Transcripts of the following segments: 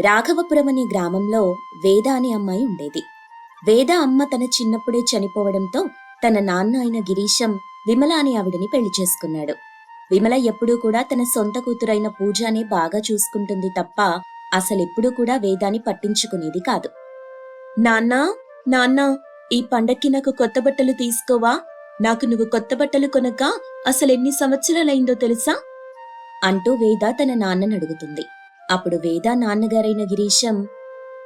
రాఘవపురం అనే గ్రామంలో వేద అనే అమ్మాయి ఉండేది. వేద అమ్మ తన చిన్నప్పుడే చనిపోవడంతో తన నాన్న అయిన గిరీశం విమల అనే ఆవిడని పెళ్ళి చేసుకున్నాడు. విమల ఎప్పుడూ కూడా తన సొంత కూతురైన పూజానే బాగా చూసుకుంటుంది తప్ప అసలెప్పుడూ కూడా వేదాన్ని పట్టించుకునేది కాదు. నాన్నా నాన్నా ఈ పండక్కి నాకు కొత్త బట్టలు తీసుకోవా? నాకు నువ్వు కొత్త బట్టలు కొనక అసలెన్ని సంవత్సరాలైందో తెలుసా? అంటూ వేద తన నాన్నను అడుగుతుంది. అప్పుడు వేద నాన్నగారైన గిరీశం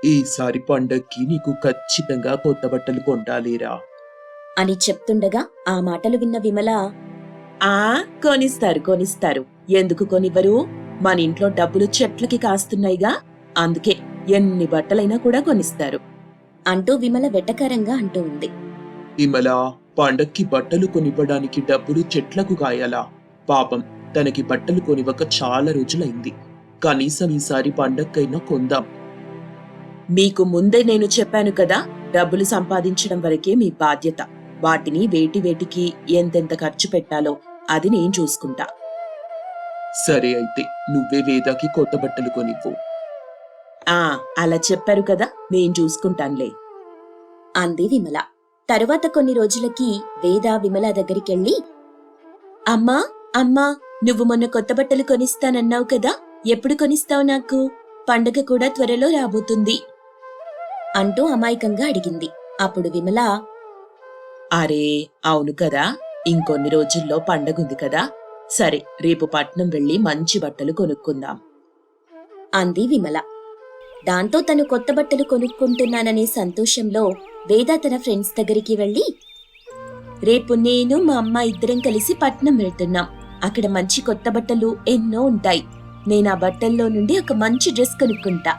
ఈసారి పండక్కి నీకు ఖచ్చితంగా కొత్త బట్టలు కొంటాలేరా? అని చెప్తుండగా ఆ మాటలు విన్న విమల ఆ కొనిస్తారు కొనిస్తారు. ఎందుకు కొనివ్వరు? మన ఇంట్లో డబ్బులు చెట్లకి కాస్తున్నాయిగా. అందుకే ఎన్ని బట్టలైనా కూడా కొనిస్తారు. అంటూ విమల వెటకారంగా అంటూ ఉంది. విమల పండక్కి బట్టలు కొనివ్వడానికి డబ్బులు చెట్లకు కాయాలా? పాపం తనకి బట్టలు కొనివ్వక చాలా రోజులైంది. కనీసం ఈసారి పండక్కైనా కొందాం. మీకు ముందే నేను చెప్పాను కదా డబ్బులు సంపాదించడం వరకే మీ బాధ్యత. వాటిని వేటి వేటికి ఎంతెంత ఖర్చు పెట్టాలో అది నేను చూసుకుంటా. సరే అయితే నువ్వే వేదాకి కొత్త బట్టలు కొనివ్వు. ఆ అలా చెప్పారు కదా నేను చూసుకుంటానులే. అంది విమల. తరువాత కొన్ని రోజులకి వేద విమల దగ్గరికెళ్ళి అమ్మా అమ్మా నువ్వు మొన్న కొత్త బట్టలు కొనిస్తానన్నావు కదా ఎప్పుడు కొనిస్తావు నాకు? పండగ కూడా త్వరలో రాబోతుంది. అంటూ అమాయకంగా అడిగింది. అప్పుడు విమల అరే అవును కదా ఇంకొన్ని రోజుల్లో పండగుంది కదా. సరే రేపు పట్నం వెళ్ళి మంచి బట్టలు కొనుక్కుందాం. అంది విమల. దాంతో తను కొత్త బట్టలు కొనుక్కుంటున్నాననే సంతోషంలో వేద తన ఫ్రెండ్స్ దగ్గరికి వెళ్ళి రేపు నేను మా అమ్మ ఇద్దరం కలిసి పట్నం వెళ్తున్నాం. అక్కడ మంచి కొత్త బట్టలు ఎన్నో ఉంటాయి. నేను ఆ బట్టల్లో నుండి ఒక మంచి డ్రెస్ కొనుక్కుంటా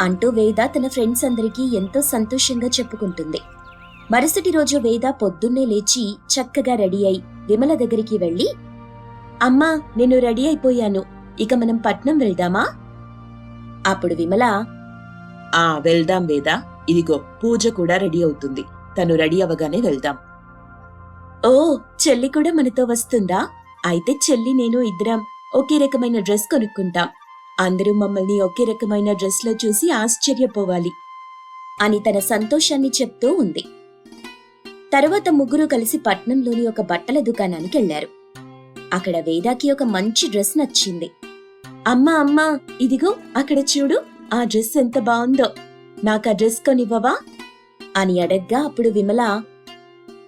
అంటూ వేద తన ఫ్రెండ్స్ అందరికీ ఎంతో సంతోషంగా చెప్పుకుంటుంది. మరుసటి రోజు వేద పొద్దున్నే లేచి చక్కగా రెడీ అయి విమల దగ్గరికి వెళ్ళి అమ్మా నేను రెడీ అయిపోయాను. ఇక మనం పట్నం వెళ్దామా? అప్పుడు విమల ఆ వెళ్దాం వేదా. ఇదిగో పూజ కూడా రెడీ అవుతుంది. తను రెడీ అవగానే వెళ్దాం. ఓ చెల్లి కూడా మనతో వస్తుందా? అయితే చెల్లి నేను ఇద్దరం ఒకే రకమైన డ్రెస్ కొనుక్కుంటాం. అందరూ మమ్మల్ని ఒకే రకమైన డ్రెస్లో చూసి ఆశ్చర్యపోవాలి అని తన సంతోషాన్ని చెప్తూ ఉంది. తర్వాత ముగ్గురు కలిసి పట్నంలోని ఒక బట్టల దుకాణానికి వెళ్ళారు అక్కడ వేదాకి ఒక మంచి డ్రెస్ నచ్చింది. అమ్మా అమ్మా ఇదిగో అక్కడ చూడు ఆ డ్రెస్ ఎంత బాగుందో. నాకు ఆ డ్రెస్ కొనివ్వవా? అని అడగ్గా అప్పుడు విమల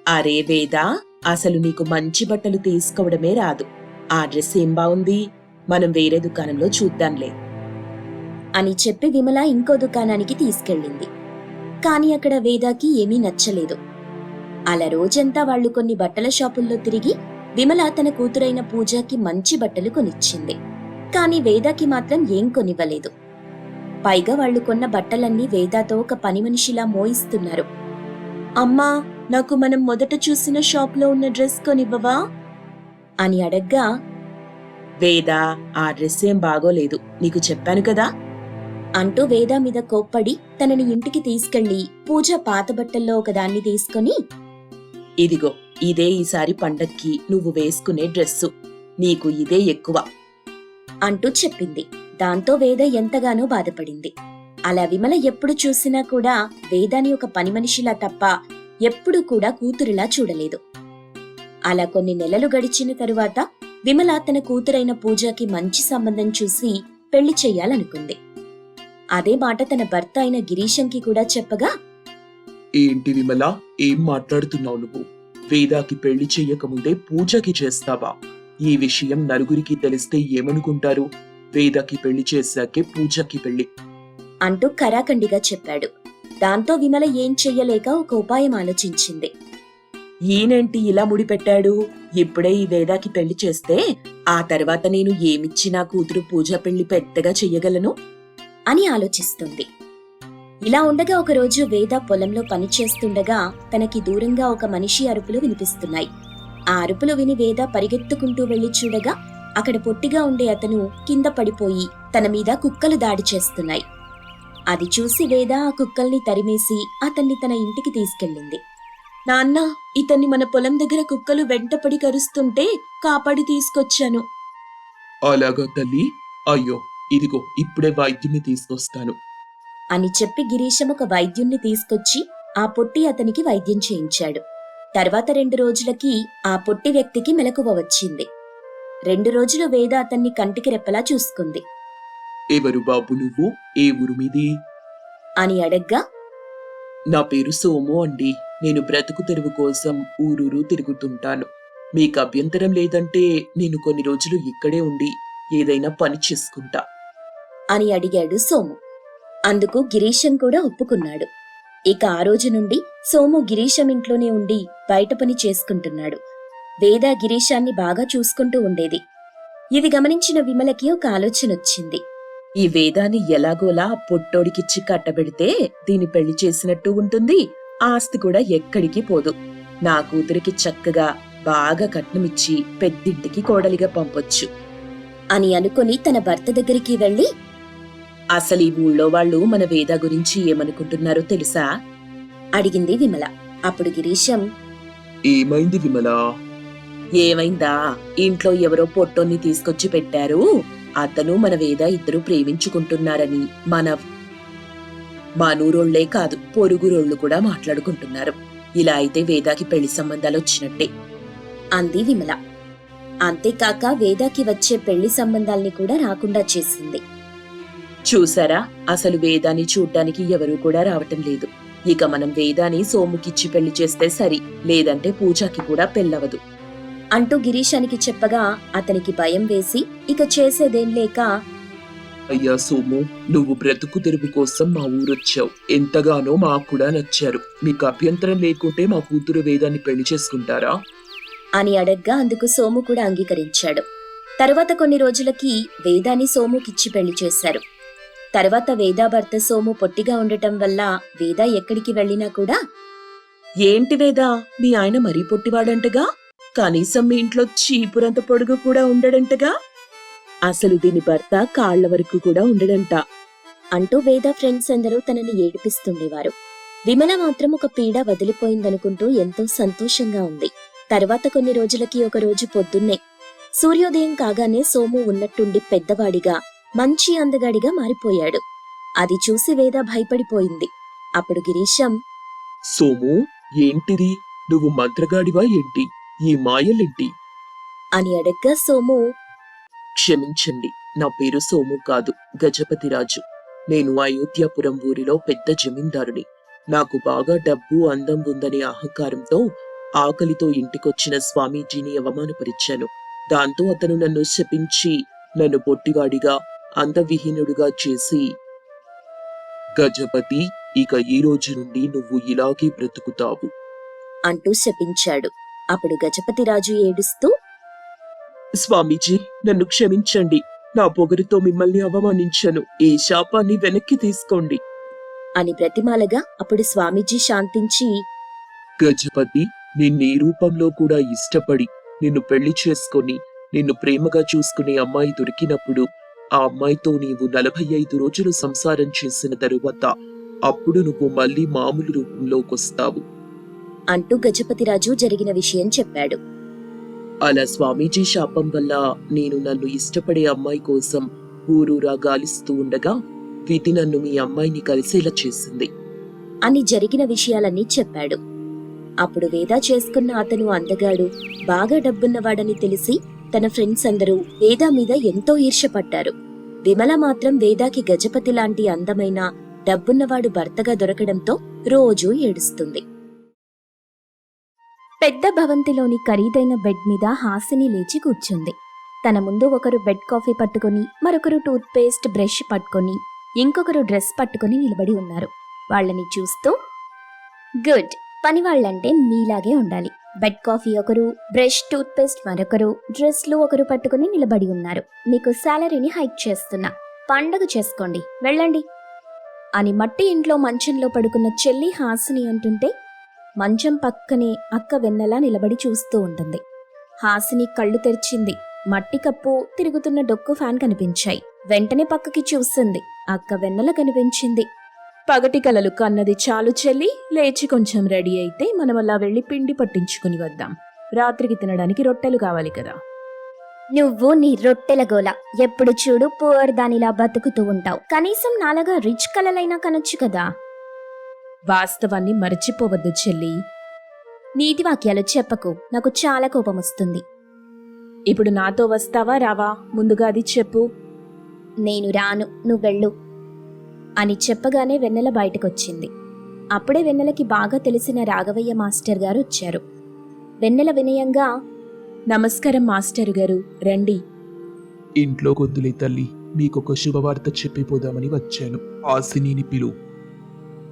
అరే వేదా అసలు నీకు మంచి బట్టలు తీసుకోవడమే రాదు. ఆ డ్రెస్ ఏం బాగుంది మనం వేరే దుకాణంలో చూద్దాంలే. అని చెప్పి విమల ఇంకో దుకాణానికి తీసుకెళ్ళింది. కాని అక్కడ వేదాకి ఏమీ నచ్చలేదు. అలా రోజంతా వాళ్ళు కొన్ని బట్టల షాపుల్లో తిరిగి విమల తన కూతురైన పూజకి మంచి బట్టలు కొనిచ్చింది. కాని వేదాకి మాత్రం ఏం కొనివ్వలేదు. పైగా వాళ్ళు కొన్న బట్టలన్నీ వేదాతో ఒక పని మనిషిలా మోయిస్తున్నారు. అమ్మా నాకు మనం మొదట చూసిన షాప్లో ఉన్న డ్రెస్ కొనివ్వవా? అని అడగ్గా వేదా ఆ డ్రెస్ ఏం బాగోలేదు నీకు చెప్పాను కదా? అంటూ వేద మీద కోప్పడి తనని ఇంటికి తీసుకెళ్ళి పూజ పాత బట్టల్లో ఒకదాన్ని తీసుకొని ఇదిగో ఇదే ఈసారి పండక్కి నువ్వు వేసుకునే డ్రెస్సు నీకు ఇదే ఎక్కువ అంటూ చెప్పింది. దాంతో వేద ఎంతగానో బాధపడింది. అలా విమల ఎప్పుడు చూసినా కూడా వేదాని ఒక పని మనిషిలా తప్ప ఎప్పుడూ కూడా కూతురిలా చూడలేదు. అలా కొన్ని నెలలు గడిచిన తరువాత విమల తన కూతురైన పూజకి మంచి సంబంధం చూసి పెళ్ళి చెయ్యాలనుకుంది అదే మాట తన భర్త అయిన గిరీశంకి కూడా చెప్పగా ఏంటి విమల ఏం మాట్లాడుతున్నావు నువ్వు? వేదాకి పెళ్ళి చెయ్యకముందే పూజకి చేస్తావా? ఈ విషయం నలుగురికి తెలిస్తే ఏమనుకుంటారు? వేదాకి పెళ్ళి చేశాకే పూజకి పెళ్ళి. అంటూ కరాఖండిగా చెప్పాడు. దాంతో విమల ఏం చెయ్యలేక ఒక ఉపాయం ఆలోచించింది. ఈయనేంటి ఇలా ముడిపెట్టాడు ఇప్పుడే ఈ వేదాకి పెళ్ళి చేస్తే ఆ తర్వాత నేను ఏమిచ్చినా కూతురు పూజ పెళ్ళి పెద్దగా చెయ్యగలను? అని ఆలోచిస్తుంది. ఇలా ఉండగా ఒకరోజు వేద పొలంలో పనిచేస్తుండగా తనకి దూరంగా ఒక మనిషి అరుపులు వినిపిస్తున్నాయి. ఆ అరుపులు విని వేద పరిగెత్తుకుంటూ వెళ్ళి చూడగా అక్కడ పొట్టిగా ఉండే అతను కింద పడిపోయి తన మీద కుక్కలు దాడి చేస్తున్నాయి. అది చూసి వేద ఆ కుక్కల్ని తరిమేసి అతన్ని తన ఇంటికి తీసుకెళ్ళింది. నాన్న ఇతన్ని మన పొలం దగ్గర కుక్కలు వెంటపడి కరుస్తుంటే కాపాడి తీసుకొచ్చాను. అలాగా తల్లి. అయ్యో ఇదిగో ఇప్పుడే వైద్యుని తీసుకొస్తాను. అని చెప్పి గిరీశం ఒక వైద్యుణ్ణి తీసుకొచ్చి ఆ పొట్టి అతనికి వైద్యం చేయించాడు. తర్వాత రెండు రోజులకి ఆ పొట్టి వ్యక్తికి మెలకువ వచ్చింది. రెండు రోజులు వేద అతన్ని కంటికి రెప్పలా చూసుకుంది. ఎవరు బాబు నువ్వు? ఏ ఊరు మీది? అని అడగ్గా నా పేరు సోము అండి. నేను బ్రతుకు తెరువు కోసం ఊరూరు తిరుగుతుంటాను. మీకు అభ్యంతరం లేదంటే నేను కొన్ని రోజులు ఇక్కడే ఉండి ఏదైనా పని చేసుకుంటా. అని అడిగాడు సోము. అందుకు గిరీశం కూడా ఒప్పుకున్నాడు. ఇక ఆ రోజు నుండి సోము గిరీశం ఇంట్లోనే ఉండి బయట పని చేసుకుంటున్నాడు. వేద గిరీశాన్ని బాగా చూసుకుంటూ ఉండేది. ఇది గమనించిన విమలకి ఒక ఆలోచన వచ్చింది ఈ వేదాన్ని ఎలాగోలా పొట్టోడికిచ్చి కట్టబెడితే దీని పెళ్ళి చేసినట్టు ఉంటుంది. ఆస్తి కూడా ఎక్కడికి పోదు. నా కూతురికి చక్కగా బాగా కట్నమిచ్చి పెద్దింటికి కోడలిగా పంపొచ్చు. అని అనుకుని తన భర్త దగ్గరికి వెళ్ళి అసలు ఈ ఊళ్ళో వాళ్ళు మన వేద గురించి ఏమనుకుంటున్నారో తెలుసా? అడిగింది విమల. అప్పుడు గిరీశం ఏమైంది విమలా? ఏమైందా? ఇంట్లో ఎవరో పొట్టోన్ని తీసుకొచ్చి పెట్టారు. అతను మన వేద ఇద్దరు ప్రేమించుకుంటున్నారని మన మనూరోళ్ళే కాదు పొరుగురోళ్ళు కూడా మాట్లాడుకుంటున్నారు. ఇలా అయితే వేదాకి పెళ్ళి సంబంధాలు వచ్చినట్టే. అంది విమల. అంతేకాక వేదాకి వచ్చే పెళ్ళి సంబంధాల్ని కూడా రాకుండా చేసింది. చూసారా? అసలు వేదాన్ని చూడ్డానికి ఎవరూ కూడా రావటం లేదు. ఇక మనం వేదాని సోముకిచ్చి పెళ్ళి చేస్తే సరి లేదంటే పూజకి కూడా పెళ్ళవదు. అంటూ గిరీశానికి చెప్పగా అతనికి భయం వేసి ఇక చేసేదేం లేక అయ్యా సోము నువ్వు బ్రతుకు తెరువు కోసం మా ఊరొచ్చావు. ఎంతగానో మాకు కూడా నచ్చారు. మీకు అభ్యంతరం లేకుంటే మా కూతురు వేదాన్ని పెళ్ళి చేసుకుంటారా? అని అడగ్గా అందుకు సోము కూడా అంగీకరించాడు. తర్వాత కొన్ని రోజులకి వేదాని సోముకిచ్చి పెళ్ళి చేశారు. తర్వాత వేదా భర్త సోము పొట్టిగా ఉండటం వల్ల వేద ఎక్కడికి వెళ్ళినా కూడా ఏంటి వేదా మీ ఆయన మరీ పొట్టివాడంటగా? కనీసం మీ ఇంట్లో చీపురంత పొడుగు కూడా ఉండడంటగా? అసలు దీని భర్త కాళ్ళ వరకు కూడా ఉండడంట. అంటూ వేద ఫ్రెండ్స్ అందరూ తనని ఏడిపిస్తుండేవారు. విమల మాత్రం ఒక పీడ వదిలిపోయిందనుకుంటూ ఎంతో సంతోషంగా ఉంది. తర్వాత కొన్ని రోజులకి ఒక రోజు పొద్దున్నే. సూర్యోదయం కాగానే సోము ఉన్నట్టుండి పెద్దవాడిగా మంచి అందగాడిగా మారిపోయాడు. అది చూసి వేద భయపడిపోయింది. అప్పుడు గిరీశం సోము ఏంటిది? నువ్వు మంత్రగాడివా ఏంటి? ఈ మాయలేంటి? అని అడగ్గా సోము క్షమించండి. నా పేరు సోము కాదు గజపతిరాజు నేను అయోధ్యాపురం ఊరిలో పెద్ద జమీందారుని. నాకు బాగా డబ్బు అందం ఉందనే అహంకారంతో ఆకలితో ఇంటికొచ్చిన స్వామీజీని అవమానపరిచాను. దాంతో అతను నన్ను శపించి నన్ను పొట్టివాడిగా అందవిహీనుడిగా చేసి గజపతి ఇక ఈ రోజు నుండి నువ్వు ఇలాగే బ్రతుకుతావు. అంటూ శపించాడు. అప్పుడు గజపతిరాజు ఏడుస్తూ స్వామీజీ నన్ను క్షమించండి. నా పొగరుతో మిమ్మల్ని అవమానించను. ఈ శాపాన్ని వెనక్కి తీసుకోండి. అని బ్రతిమాలగా అప్పుడు స్వామీజీ శాంతించి గజపతి నిన్ను ఈ రూపంలో కూడా ఇష్టపడి నిన్ను పెళ్ళి చేసుకొని నిన్ను ప్రేమగా చూసుకునే అమ్మాయి దొరికినప్పుడు ఆ అమ్మాయితో నీవు నలభై ఐదు రోజులు సంసారం చేసిన తరువాత అప్పుడు నువ్వు మళ్ళీ మామూలు రూపంలోకొస్తావు. అంటూ గజపతిరాజు జరిగిన విషయం చెప్పాడు. అలా స్వామీజీ శాపం వల్ల నేను నన్ను ఇష్టపడే అమ్మాయి కోసం ఊరూరా గాలిస్తూ ఉండగా విధి నన్ను మీ అమ్మాయిని కలిసేలా చేసింది. అని జరిగిన విషయాలన్నీ చెప్పాడు. అప్పుడు వేద చేసుకున్న అతను అందగాడు బాగా డబ్బున్నవాడని తెలిసి తన ఫ్రెండ్స్ అందరూ వేద మీద ఎంతో ఈర్షపడ్డారు విమల మాత్రం వేదాకి గజపతి లాంటి అందమైన డబ్బున్నవాడు భర్తగా దొరకడంతో రోజూ ఏడుస్తుంది. పెద్ద భవంతిలోని ఖరీదైన బెడ్ మీద హాసిని లేచి కూర్చుంది. తన ముందు ఒకరు బెడ్ కాఫీ పట్టుకొని మరొకరు టూత్ పేస్ట్ బ్రష్ పట్టుకొని ఇంకొకరు డ్రెస్ పట్టుకొని నిలబడి ఉన్నారు. వాళ్ళని చూస్తూ గుడ్. పని వాళ్ళంటే మీలాగే ఉండాలి. బెడ్ కాఫీ ఒకరు బ్రష్ టూత్ పేస్ట్ మరొకరు డ్రెస్లు ఒకరు పట్టుకుని నిలబడి ఉన్నారు. మీకు శాలరీని హైక్ చేస్తున్నా. పండగ చేసుకోండి. వెళ్ళండి. అని మట్టి ఇంట్లో మంచంలో పడుకున్న చెల్లి హాసిని అంటుంటే మంచం పక్కనే అక్క వెన్నెలా నిలబడి చూస్తూ ఉంటుంది. హాసిని కళ్ళు తెరిచింది. మట్టి కప్పు తిరుగుతున్న డొక్కు ఫ్యాన్ కనిపించాయి. వెంటనే పక్కకి చూస్తుంది అక్క వెన్నెల కనిపించింది. పగటి కలలు కన్నది చాలు చెల్లి లేచి కొంచెం రెడీ అయితే మనం అలా వెళ్ళి పిండి పట్టించుకుని వద్దాం. రాత్రికి తినడానికి రొట్టెలు కావాలి కదా. నువ్వు నీ రొట్టెల గోల. ఎప్పుడు చూడు పోర్ దానిలా బతుకుతూ ఉంటావు. కనీసం నాలాగా రిచ్ కలలైనా కనొచ్చు కదా. వాస్తవాన్ని మరచిపోవద్దు చెల్లి. నీతి వాక్యాలు చెప్పకు. నాకు చాలా కోపం వస్తుంది. ఇప్పుడు నాతో వస్తావా? రావా? ముందుగా అది చెప్పు. నేను రాను. నువ్వు వెళ్ళు. అని చెప్పగానే వెన్నెల బయటకొచ్చింది. అప్పుడే వెన్నెలకి బాగా తెలిసిన రాఘవయ్య మాస్టర్ గారు వచ్చారు. వెన్నెల వినయంగా నమస్కారం మాస్టర్ గారు. రండి. ఇంట్లో కొద్దులే తల్లి. మీకొక శుభవార్త చెప్పిపోదామని వచ్చాను. ఆసినిని పిలు.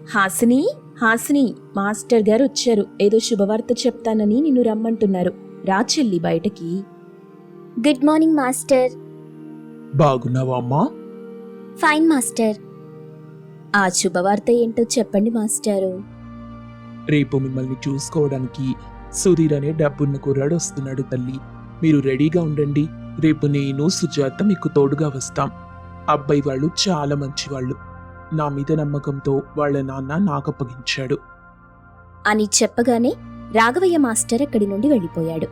హాసిని హాసిని మాస్టర్ గారు వచ్చారు. ఏదో శుభవార్త చెప్తానని నిన్ను రమ్మంటున్నారు. రా చెల్లి బయటకి. Good morning master. బాగున్నావా అమ్మా? Fine master. ఆ శుభవార్త ఏంటో చెప్పండి మాస్టారు. రేపు మిమ్మల్ని చూసుకోవడానికి సుధీర్ అనే డబ్బున్న కుర్రాడు వస్తున్నాడు తల్లి. మీరు రెడీగా ఉండండి. రేపు నేను సుజాత మీకు తోడుగా వస్తాం. అబ్బాయి వాళ్ళు చాలా మంచివాళ్ళు. నా మీద నమ్మకంతో వాళ్ళ నాన్న నాకప్పగించాడు అని చెప్పగానే రాఘవయ్య మాస్టర్ అక్కడి నుండి వెళ్ళిపోయాడు.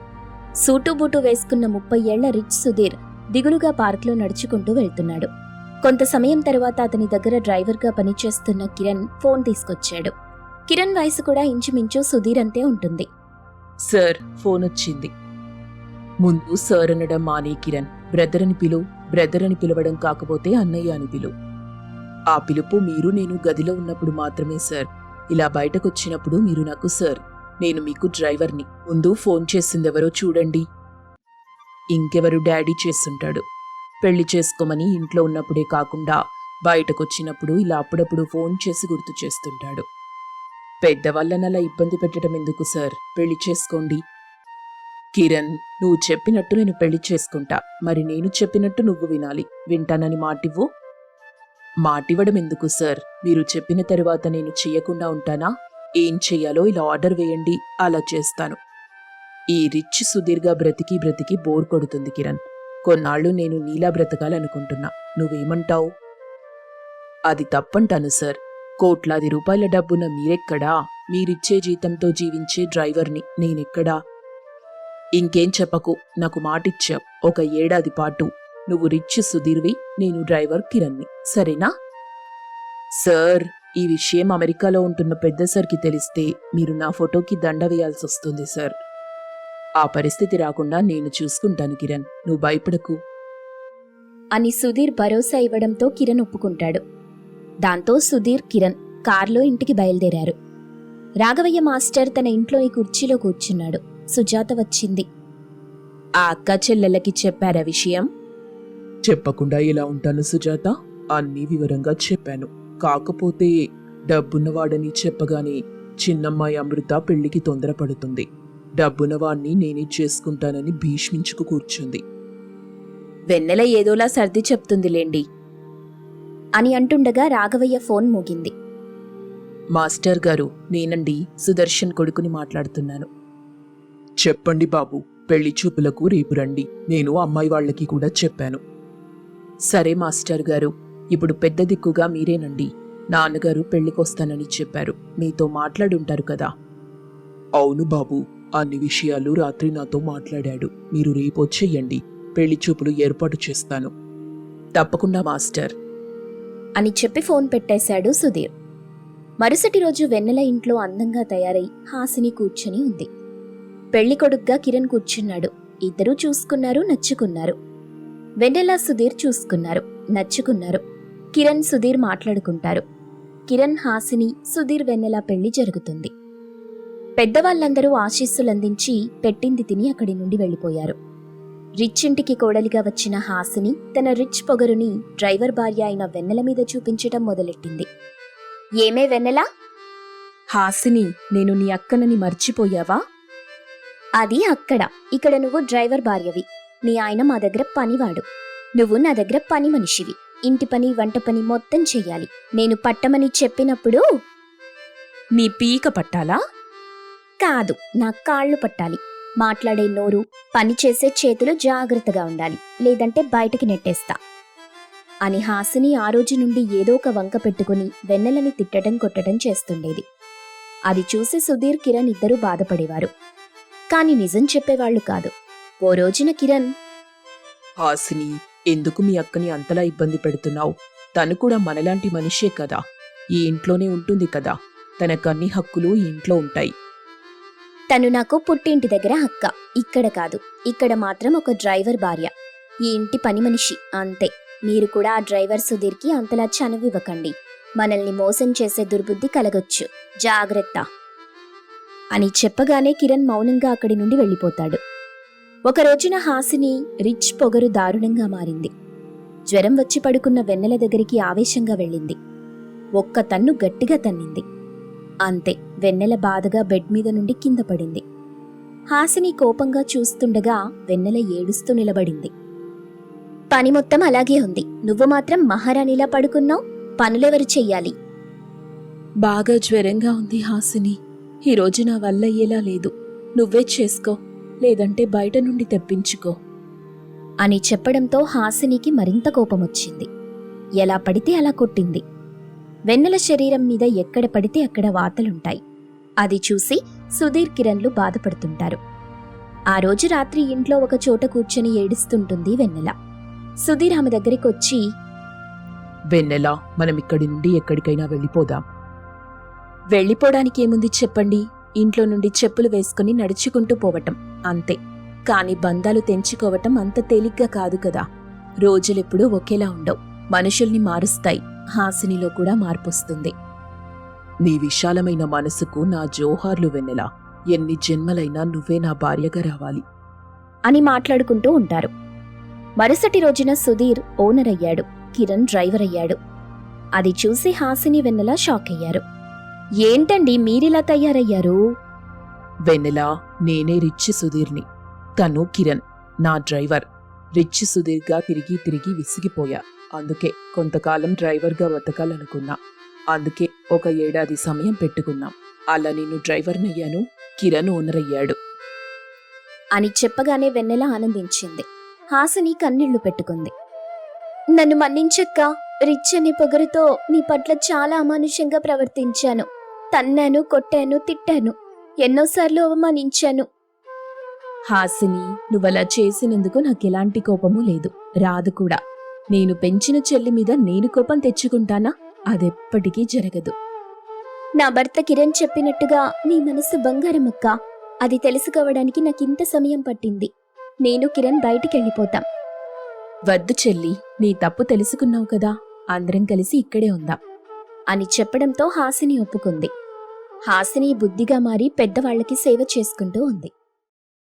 సూటు బూటు వేసుకున్న ముప్పై ఏళ్ళ రిచ్ సుధీర్ దిగులుగా పార్క్లో నడుచుకుంటూ వెళ్తున్నాడు. కొంత సమయం తర్వాత అతని దగ్గర డ్రైవర్గా పనిచేస్తున్న కిరణ్ ఫోన్ తీసుకొచ్చాడు. కిరణ్ వయసు కూడా ఇంచుమించు సుధీర్ అంతే ఉంటుంది. సార్ ఫోన్ వచ్చింది. ముందు సార్ అనడం మానే కిరణ్. బ్రదర్ అని పిలు బ్రదర్ అని పిలవడం కాకపోతే అన్నయ్య అని పిలు. ఆ పిలుపు మీరు నేను గదిలో ఉన్నప్పుడు మాత్రమే సార్. ఇలా బయటకొచ్చినప్పుడు మీరు నాకు సార్ నేను మీకు డ్రైవర్ని. ముందు ఫోన్ చేసిందెవరో చూడండి. ఇంకెవరు డాడీ చేస్తుంటాడు. పెళ్ళి చేసుకోమని ఇంట్లో ఉన్నప్పుడే కాకుండా బయటకొచ్చినప్పుడు ఇలా అప్పుడప్పుడు ఫోన్ చేసి గుర్తు చేస్తుంటాడు. పెద్దవాళ్ళని అలా ఇబ్బంది పెట్టడం ఎందుకు సార్? పెళ్ళి చేసుకోండి. కిరణ్ నువ్వు చెప్పినట్టు నేను పెళ్ళి చేసుకుంటా. మరి నేను చెప్పినట్టు నువ్వు వినాలి. వింటానని మాటివ్వు. మాటివ్వడం ఎందుకు సార్? మీరు చెప్పిన తరువాత నేను చేయకుండా ఉంటానా? ఏం చెయ్యాలో ఇలా ఆర్డర్ వేయండి అలా చేస్తాను. ఈ రిచ్ సుదీర్ఘ బ్రతికి బ్రతికి బోర్ కొడుతుంది కిరణ్. కొన్నాళ్ళు నేను నీలా బ్రతకాలనుకుంటున్నా. నువ్వేమంటావు? అది తప్పంటాను సార్. కోట్లాది రూపాయల డబ్బున మీరెక్కడా? మీరిచ్చే జీతంతో జీవించే డ్రైవర్ని నేనెక్కడా? ఇంకేం చెప్పకు నాకు మాటిచ్చావు. ఒక ఏడాది పాటు. నువ్వు రిచ్ సుధీర్వి నేను డ్రైవర్ కిరణ్ని. సరేనా? సార్ ఈ విషయం అమెరికాలో ఉంటున్న పెద్ద సార్కి తెలిస్తే మీరు నా ఫోటోకి దండ వేయాల్సి వస్తుంది సార్. ఆ పరిస్థితి రాకుండా నేను చూసుకుంటాను కిరణ్. నువ్వు భయపడకు. అని సుధీర్ భరోసా ఇవ్వడంతో కిరణ్ ఒప్పుకుంటాడు. దాంతో సుధీర్ కిరణ్ కార్లో ఇంటికి బయలుదేరారు. రాఘవయ్య మాస్టర్ తన ఇంట్లోని కుర్చీలో కూర్చున్నాడు. సుజాత వచ్చింది. ఆ అక్క చెల్లెళ్ళకి చెప్పారా విషయం? చెప్పకుండా ఎలా ఉంటాను సుజాత? అన్నీ వివరంగా చెప్పాను. కాకపోతే డబ్బున్నవాడని చెప్పగానే చిన్నమ్మాయి అమృత పెళ్ళికి తొందరపడుతుంది. డబ్బున్నవాణ్ణి నేనే చేసుకుంటానని భీష్మించుకు కూర్చుంది. వెన్నెల ఏదోలా సర్ది చెప్తుందిలేండి అని అంటుండగా రాఘవయ్య ఫోన్ మోగింది. మాస్టర్ గారు నేనండి సుదర్శన్ కొడుకుని మాట్లాడుతున్నాను. చెప్పండి బాబు పెళ్ళి చూపులకు రేపు రండి. నేను అమ్మాయి వాళ్ళకి కూడా చెప్పాను. సరే మాస్టర్ గారు. ఇప్పుడు పెద్ద దిక్కుగా మీరేనండి. నాన్నగారు పెళ్ళికొస్తానని చెప్పారు. మీతో మాట్లాడుంటారు కదా. అవును బాబు. అన్ని విషయాలు రాత్రి నాతో మాట్లాడాడు. మీరు రేపు వచ్చేయండి పెళ్ళి చూపులు ఏర్పాటు చేస్తాను. తప్పకుండా మాస్టర్. అని చెప్పి ఫోన్ పెట్టేశాడు సుధీర్. మరుసటి రోజు వెన్నెల ఇంట్లో అందంగా తయారై హాసిని కూర్చుని ఉంది. పెళ్ళి కొడుగ్గా కిరణ్ కూర్చున్నాడు. ఇద్దరూ చూసుకున్నారు నచ్చుకున్నారు. వెన్నెల సుధీర్ చూసుకున్నారు నచ్చుకున్నారు. కిరణ్ సుధీర్ మాట్లాడుకుంటారు. కిరణ్ హాసిని సుధీర్ వెన్నెల పెళ్ళి జరుగుతుంది. పెద్దవాళ్ళందరూ ఆశీస్సులందించి పెట్టింది తిని అక్కడి నుండి వెళ్ళిపోయారు. రిచ్ ఇంటికి కోడలిగా వచ్చిన హాసిని తన రిచ్ పొగరుని డ్రైవర్ భార్య అయిన వెన్నెల మీద చూపించటం మొదలెట్టింది. ఏమే వెన్నెల? హాసిని నేను నీ అక్కనని మర్చిపోయావా? అది అక్కడ. ఇక్కడ నువ్వు డ్రైవర్ భార్యవి. నీ ఆయన మా దగ్గర పనివాడు. నువ్వు నా దగ్గర పని మనిషివి. ఇంటి పని వంట పని మొత్తం చెయ్యాలి. నేను పట్టమని చెప్పినప్పుడు నీ పీక పట్టాలా? కాదు నా కాళ్ళు పట్టాలి. మాట్లాడే నోరు పని చేసే చేతులు జాగ్రత్తగా ఉండాలి. లేదంటే బయటికి నెట్టేస్తా. అని హాసిని ఆ రోజు నుండి ఏదో ఒక వంక పెట్టుకుని వెన్నెలని తిట్టడం కొట్టడం చేస్తుండేది. అది చూసి సుధీర్ కిరణ్ ఇద్దరూ బాధపడేవారు. కాని నిజం చెప్పేవాళ్ళు కాదు. ఓ రోజున కిరణ్ హాసిని ఎందుకు మీ అక్కని అంతలా ఇబ్బంది పెడుతున్నావు? తను కూడా మనలాంటి మనిషే కదా. ఈ ఇంట్లోనే ఉంటుంది కదా. తనకన్ని హక్కులు ఈ ఇంట్లో ఉంటాయి. తను నాకు పుట్టింటి దగ్గర అక్క. ఇక్కడ కాదు. ఇక్కడ మాత్రం ఒక డ్రైవర్ భార్య. ఈ ఇంటి పని మనిషి. అంతే. మీరు కూడా ఆ డ్రైవర్ సుధీర్కి అంతలా చనువివ్వకండి. మనల్ని మోసం చేసే దుర్బుద్ధి కలగొచ్చు. జాగ్రత్త. అని చెప్పగానే కిరణ్ మౌనంగా అక్కడి నుండి వెళ్ళిపోతాడు. ఒక రోజున హాసిని రిచ్ పొగరు దారుణంగా మారింది. జ్వరం వచ్చి పడుకున్న వెన్నెల దగ్గరికి ఆవేశంగా వెళ్ళింది. ఒక్క తన్ను గట్టిగా తన్నింది. అంతే వెన్నెల బాధగా బెడ్ మీద నుండి కింద పడింది. హాసిని కోపంగా చూస్తుండగా వెన్నెల ఏడుస్తూ నిలబడింది. పని మొత్తం అలాగే ఉంది. నువ్వు మాత్రం మహారాణిలా పడుకున్నావు. పనులెవరు చెయ్యాలి? బాగా జ్వరంగా ఉంది హాసిని. ఈరోజు నా వల్ల అయ్యేలా లేదు. నువ్వే చేసుకో. లేదంటే బయట నుండి తెప్పించుకో అని చెప్పడంతో హాసినికి మరింత కోపమొచ్చింది. ఎలా పడితే అలా కొట్టింది. వెన్నెల శరీరం మీద ఎక్కడ పడితే అక్కడ వాతలుంటాయి అది చూసి సుధీర్ కిరణ్లు బాధపడుతుంటారు. ఆ రోజు రాత్రి ఇంట్లో ఒక చోట కూర్చొని ఏడుస్తుంటుంది వెన్నెల. సుధీర్ ఆమె దగ్గరికి వచ్చి వెన్నెలా మనం ఇక్కడి నుండి ఎక్కడికైనా వెళ్ళిపోదాం. వెళ్ళిపోవడానికి ఏముంది చెప్పండి? ఇంట్లో నుండి చెప్పులు వేసుకుని నడుచుకుంటూ పోవటం అంతే. కాని బంధాలు తెంచుకోవటం అంత తేలిగ్గా కాదు కదా. రోజులెప్పుడూ ఒకేలా ఉండవు. మనుషుల్ని మారుస్తాయి. హాసినిలో కూడా మార్పొస్తుంది. నీ విశాలమైన మనసుకు నా జోహార్లు వెన్నెలా. ఎన్ని జన్మలైనా నువ్వే నా భార్యగా రావాలి. అని మాట్లాడుకుంటూ ఉంటారు. మరుసటి రోజున సుధీర్ ఓనర్ అయ్యాడు కిరణ్ డ్రైవర్ అయ్యాడు అది చూసి హాసిని వెన్నెల షాక్ అయ్యారు ఏంటండి మీరిలా తయారయ్యారు? వెన్నెలా నేనే రిచ్ సుధీర్ని. తను కిరణ్ నా డ్రైవర్. రిచ్ సుధీర్గా తిరిగి తిరిగి విసిగిపోయా. అందుకే కొంతకాలం డ్రైవర్గా బతకాలనుకున్నా. అందుకే ఒక ఏడాది సమయం పెట్టుకున్నాం. అలా నేను డ్రైవర్నయ్యాను. కిరణ్ ఓనర్ అయ్యాడు అని చెప్పగానే వెన్నెల ఆనందించింది. హాసిని కన్నీళ్ళు పెట్టుకుంది. నన్ను మన్నించక్క. రిచ్ అనే పొగరుతో నీ పట్ల చాలా అమానుషంగా ప్రవర్తించాను. తన్నాను కొట్టాను తిట్టాను. ఎన్నోసార్లు అవమానించాను. హాసిని నువ్వలా చేసినందుకు నాకెలాంటి కోపమూ లేదు. రాదు కూడా. నేను పెంచిన చెల్లి మీద నేను కోపం తెచ్చుకుంటానా? అదెప్పటికీ జరగదు. నా భర్త కిరణ్ చెప్పినట్టుగా నీ మనసు బంగారమక్క. అది తెలుసుకోవడానికి నాకింత సమయం పట్టింది. నేను కిరణ్ బయటికెళ్ళిపోతాం. వద్దు చెల్లి నీ తప్పు తెలుసుకున్నావు కదా. అందరం కలిసి ఇక్కడే ఉందాం. అని చెప్పడంతో హాసిని ఒప్పుకుంది. హాసిని బుద్ధిగా మారి పెద్దవాళ్ళకి సేవ చేసుకుంటూ ఉంది.